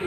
ও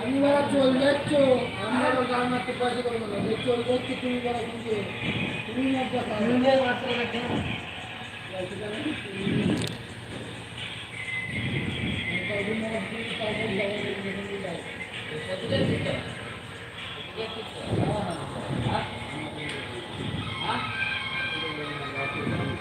আমি বলা চল যাচ্ছ আমরা তো গান মারতে পয়সা করব না। যে চল যাচ্ছি তুমি বলা কিন্তু তুমি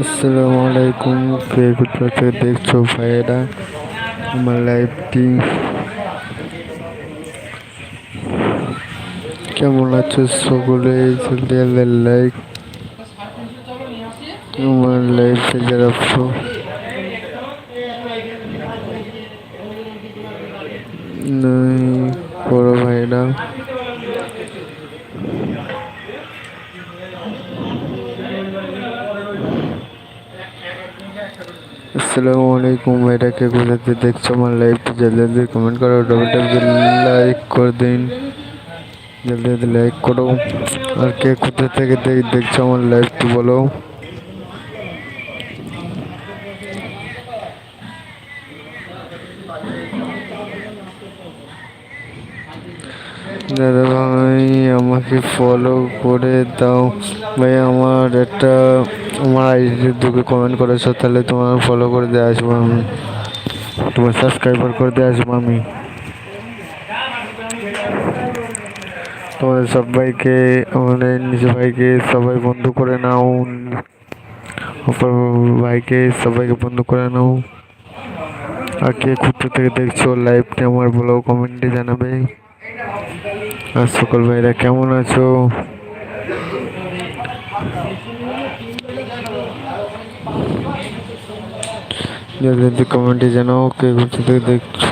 আসসালামু আলাইকুম কে কোথা দেখছ ভাইয়েরা, আমার লাইভটি কেমন আছো সকলে? জলদি লাইক আমার লাইফে যারা ফো- আসসালামু আলাইকুম ভাইরা কে কোথা থেকে দেখছ আমার লাইভটি জলদি জলদি কমেন্ট করো ডবল ট্যাপ লাইক করে দিন জলদি জলদি লাইক করো আর কে কোথা থেকে দেখ- দেখছ আমার লাইভটি বলো দাদা ভাই আমাকে ফলো করে দাও ভাই আমার একটা আমার আইডি দুটো কমেন্ট করেছ, তাহলে তোমার ফলো করে দিয়ে আসব আমি। তোমার সাবস্ক্রাইবার করে দিয়ে আসব আমি। তোমাদের সবাইকে, আমাদের নিচে ভাইকে সবাই বন্ধু করে নাও। ভাইকে সবাইকে বন্ধু করে নাও। আর কে কোথা থেকে দেখছ লাইভটি আমার বলো কমেন্টে জানাবে। আর সকল ভাইরা কেমন আছো? জলদি কমেন্টে জানাও কে কোথা থেকে দেখছ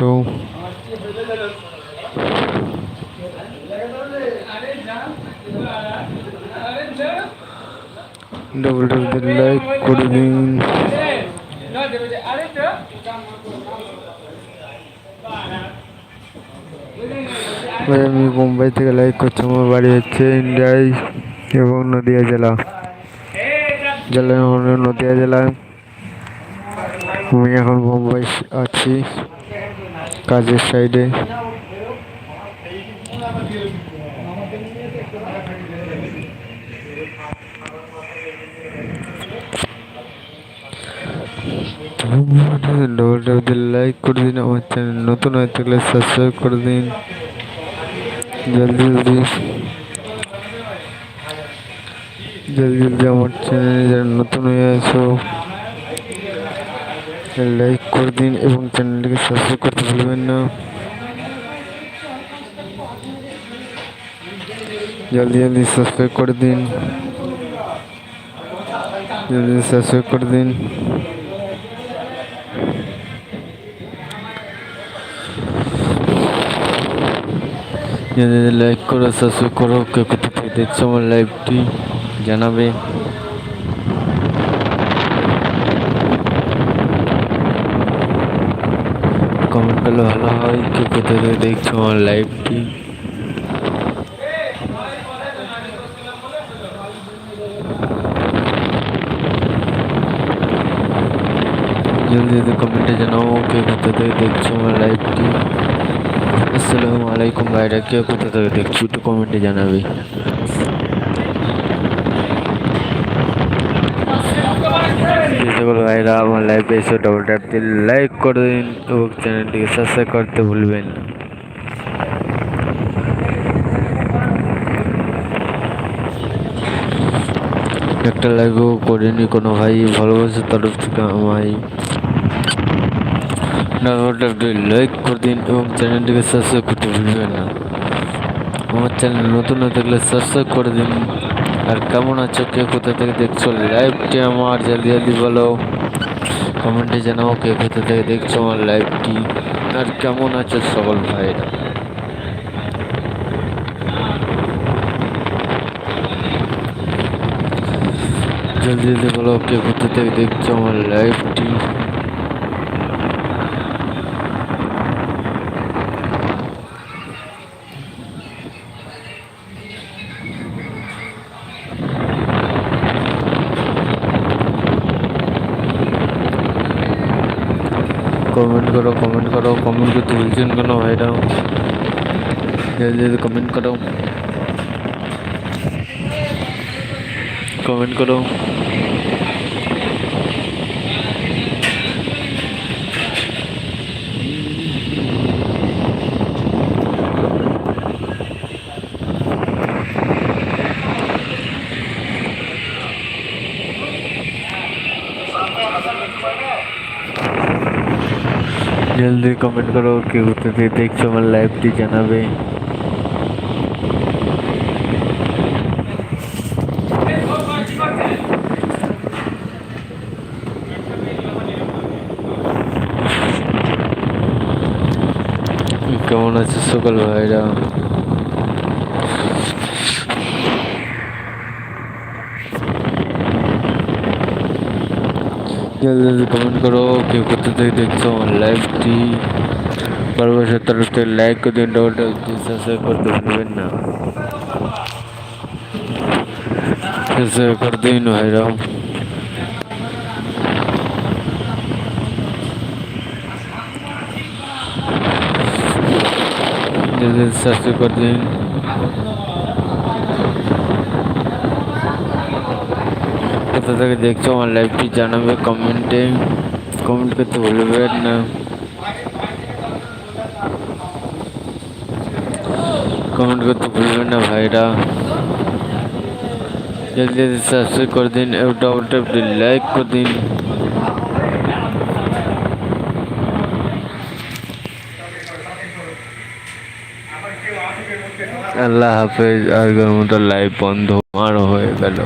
ডবল ডবল লাইক করে দিন আমি মুম্বাই থেকে লাইক করছি, আমার বাড়ি হচ্ছে ইন্ডিয়ায় এবং নদিয়া জেলা। জেলা হলো নদিয়া জেলায় আমি এখন মুম্বাই আছি, কাজের সাইডে লাইক করে দিন আমার চ্যানেল নতুন হয়ে থাকলে সাবস্ক্রাইব করে দিন। জলদি জলদি। জলদি জলদি আমার চ্যানেলে যারা নতুন হয়ে আছো লাইক করে দিন এবং চ্যানেলটিকে সাবস্ক্রাইব করতে ভুলবেন না। জলদি জলদি সাবস্ক্রাইব করে দিন। জলদি সাবস্ক্রাইব করে দিন। লাইক করো সাবস্ক্রাইব করো। কেউ কোথা থেকে দেখছ আমার লাইভটি জানাবে। কমেন্ট করলে ভালো হয় কে কোথা থেকে দেখছ আমার লাইভটি জলদি জলদি কমেন্টে জানাও কে কোথা থেকে দেখছ আমার লাইভটি আসসালামু আলাইকুম ভাইরা কে কোথা থেকে দেখছ একটু কমেন্টে জানাবে যে সকল ভাইরা, আমার লাইভে এসে ডবল ট্যাপ দিয়ে লাইক করে দিন এবং চ্যানেলটিকে সাবস্ক্রাইব করতে ভুলবেন না। একটা লাইভও করিনি, কোনো ভাই ভালোবাসার তরফ থেকে আমায়। ডবল ট্যাপ দিয়ে লাইক করে দিন এবং চ্যানেলটিকে সাবস্ক্রাইব করতে ভুলবেন না। আমার চ্যানেল নতুন হয়ে থাকলে সাবস্ক্রাইব করে দিন। আর কেমন আছো, কে কোথা থেকে দেখছ লাইভটি আমার, জলদি জলদি বলো। কমেন্টে জানাও কে ভেতর থেকে দেখছ আমার লাইভটি, আর কেমন আছো সকল ভাইরা জলদি জলদি বলো কে ভেতর থেকে দেখছ আমার লাইভটি। করো কমেন্ট করো কমেন্ট করতে বলছেন কেন ভাইরা? জলদি জলদি কমেন্ট করো। কমেন্ট করো। জলদি কমেন্ট করো কে কোথা থেকে দেখছ আমার লাইভটি জানাবে কেমন আছে সকল ভাইরা জলদি জলদি কমেন্ট করো কেউ কোথা থেকে দেখছ আমার লাইভটি ভালোবাসার তরফ থেকে লাইক করে দিন ডবল ট্যাপ দিয়ে সাবস্ক্রাইব করতে ভুলবেন না সাবস্ক্রাইব করে দিন ভাইরা জলদি সাবস্ক্রাইব করে দিন কোথা থেকে দেখছ আমার লাইভটি জানাবে কমেন্টে কমেন্ট করতে ভুলবেন না কমেন্ট করতে ভুলবেন না ভাইরা জলদি সাবস্ক্রাইব করে দিন এবং ডবল ট্যাপ দিয়ে লাইক করে দিন আল্লাহ হাফেজ আজকের মতো লাইভ বন্ধ আর হয়ে গেল